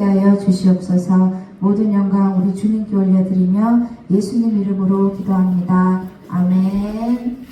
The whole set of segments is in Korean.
함께 하여 주시옵소서 모든 영광 우리 주님께 올려드리며 예수님 이름으로 기도합니다. 아멘.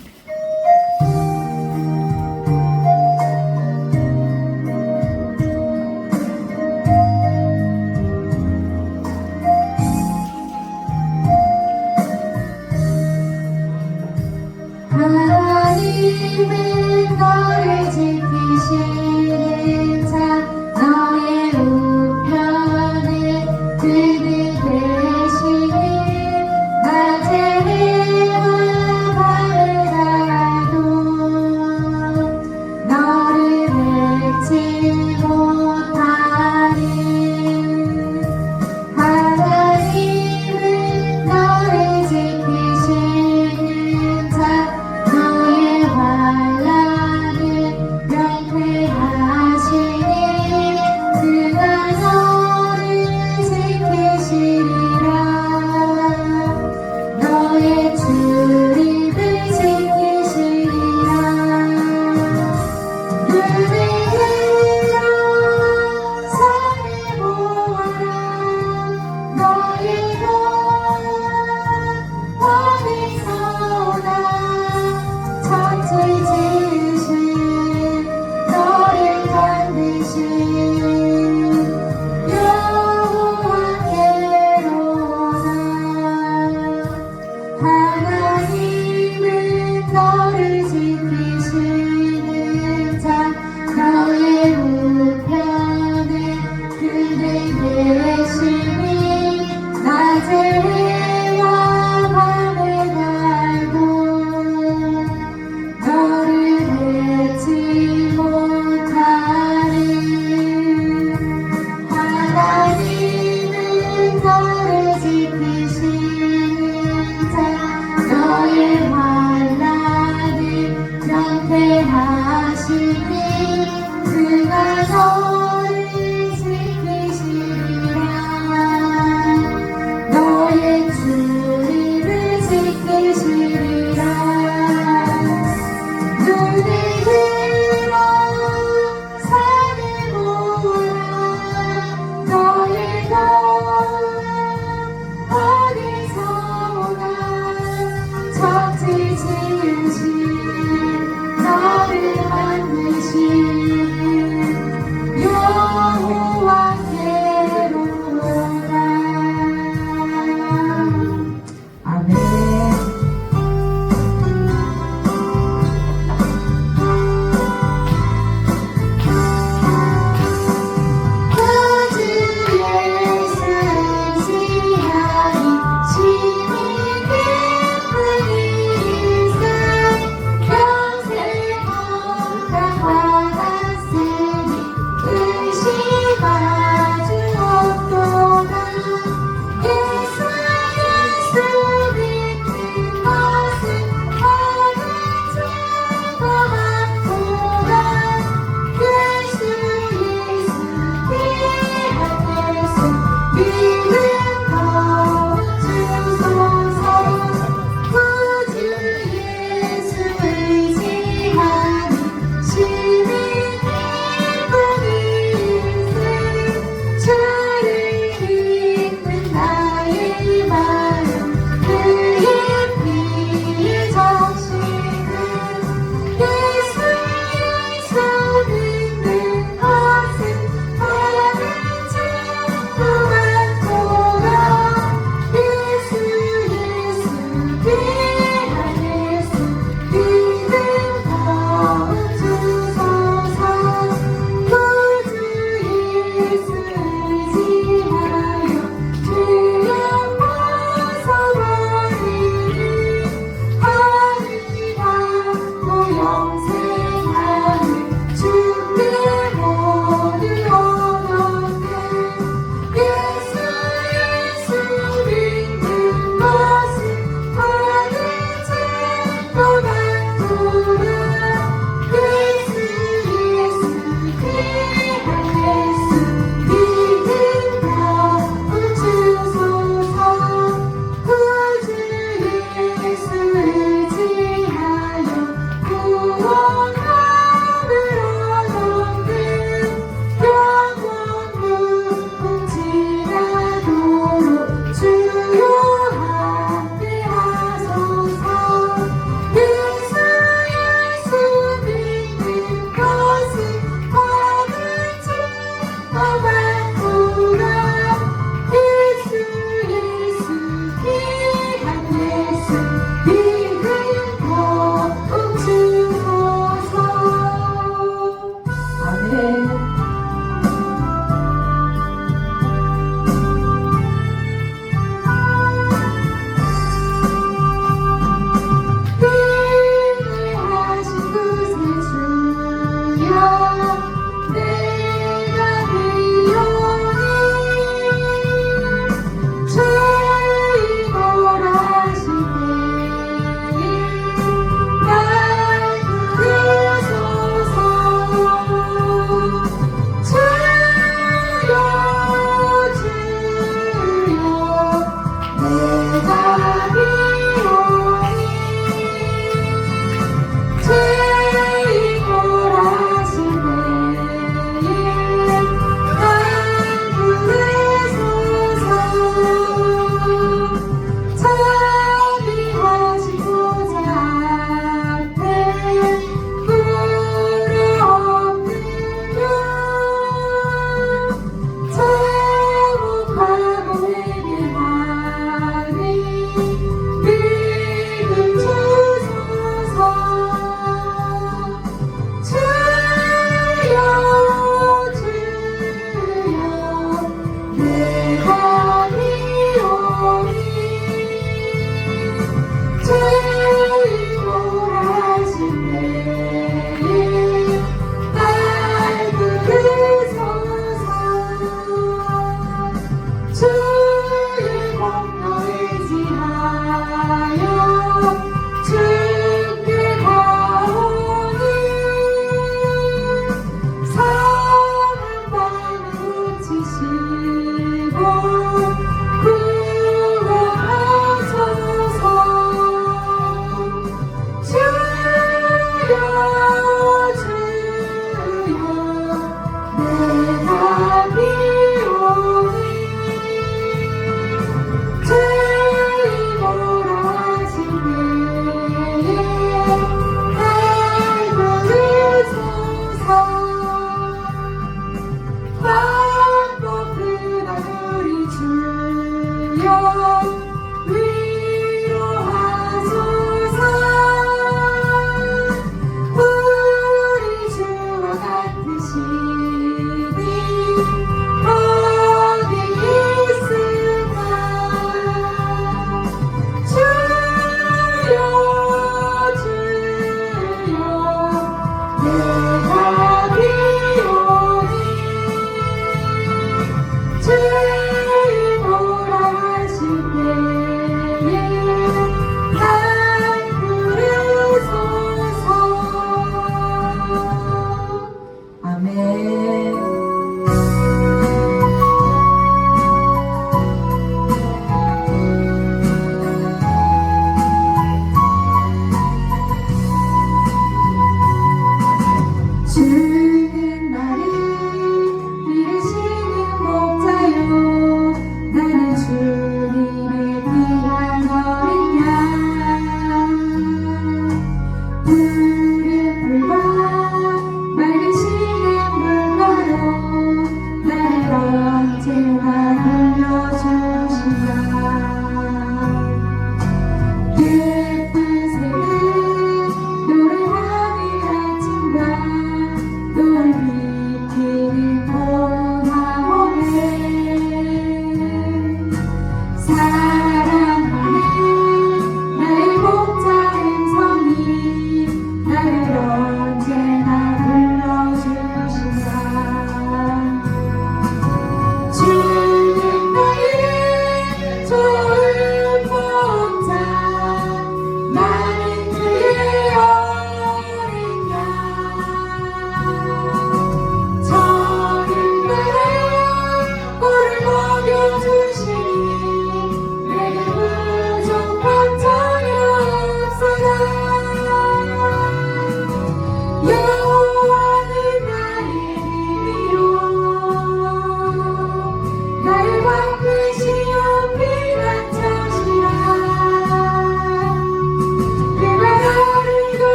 아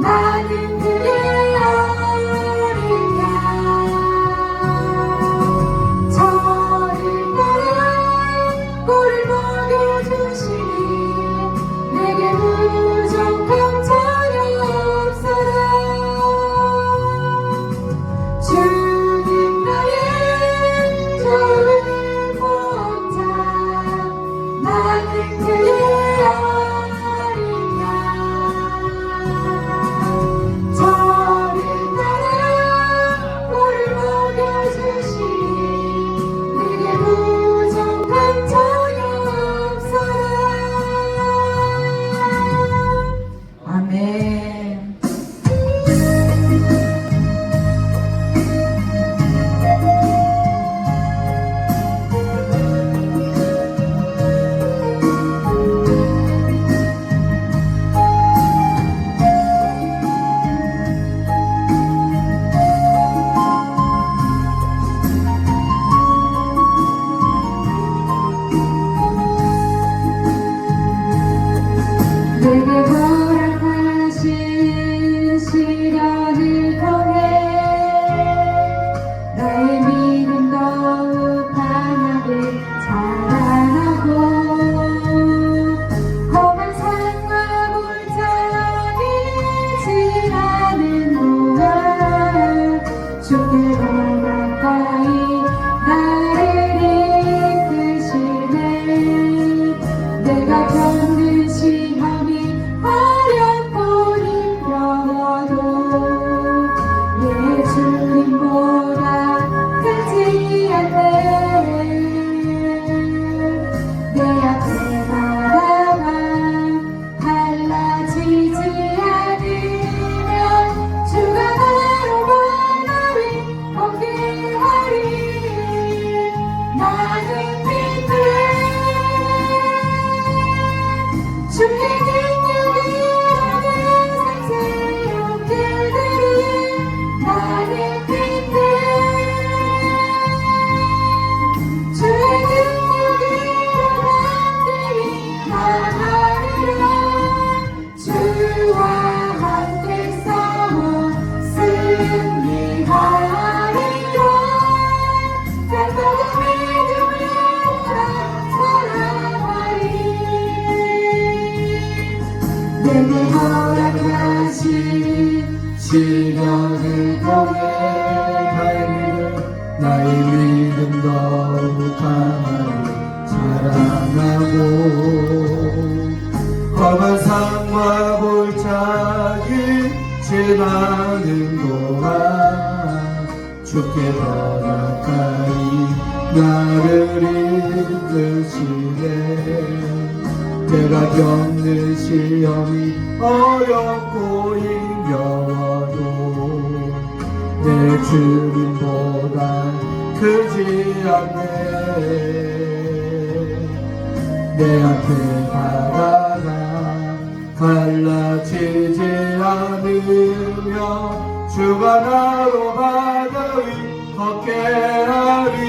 나는 그의 시련을 통해 나의 믿음 나의 믿음 더욱 하나를 사랑하고 험한 삶과 골짜기 지나는 주께 더 가까이 나를 이끄시네 내가 겪는 시험이 어렵고 힘겨워도 내 주님보다 크지 않네. 내 앞에 바다가 갈라지지 않으며 주가 나로 바 하리.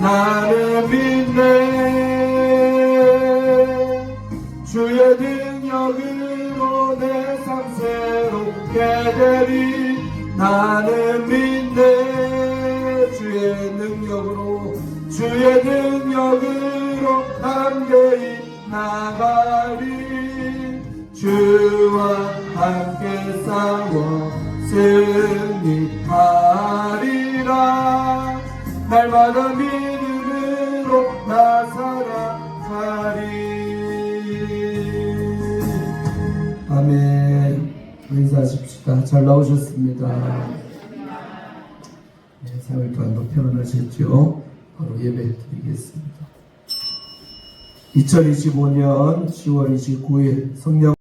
나는 믿네. 주의 능력으로 내 삶 새롭게 되리. 나는 믿네. 주의 능력으로 주의 능력으로 담대히 나가리. 주와 함께 싸워 승리하리라 날마다 믿음으로 나 살아가리. 아멘. 인사하십시다. 잘 나오셨습니다. 네, 생활 동안도 편안하셨죠 바로 예배 드리겠습니다. 2025년 10월 29일 성령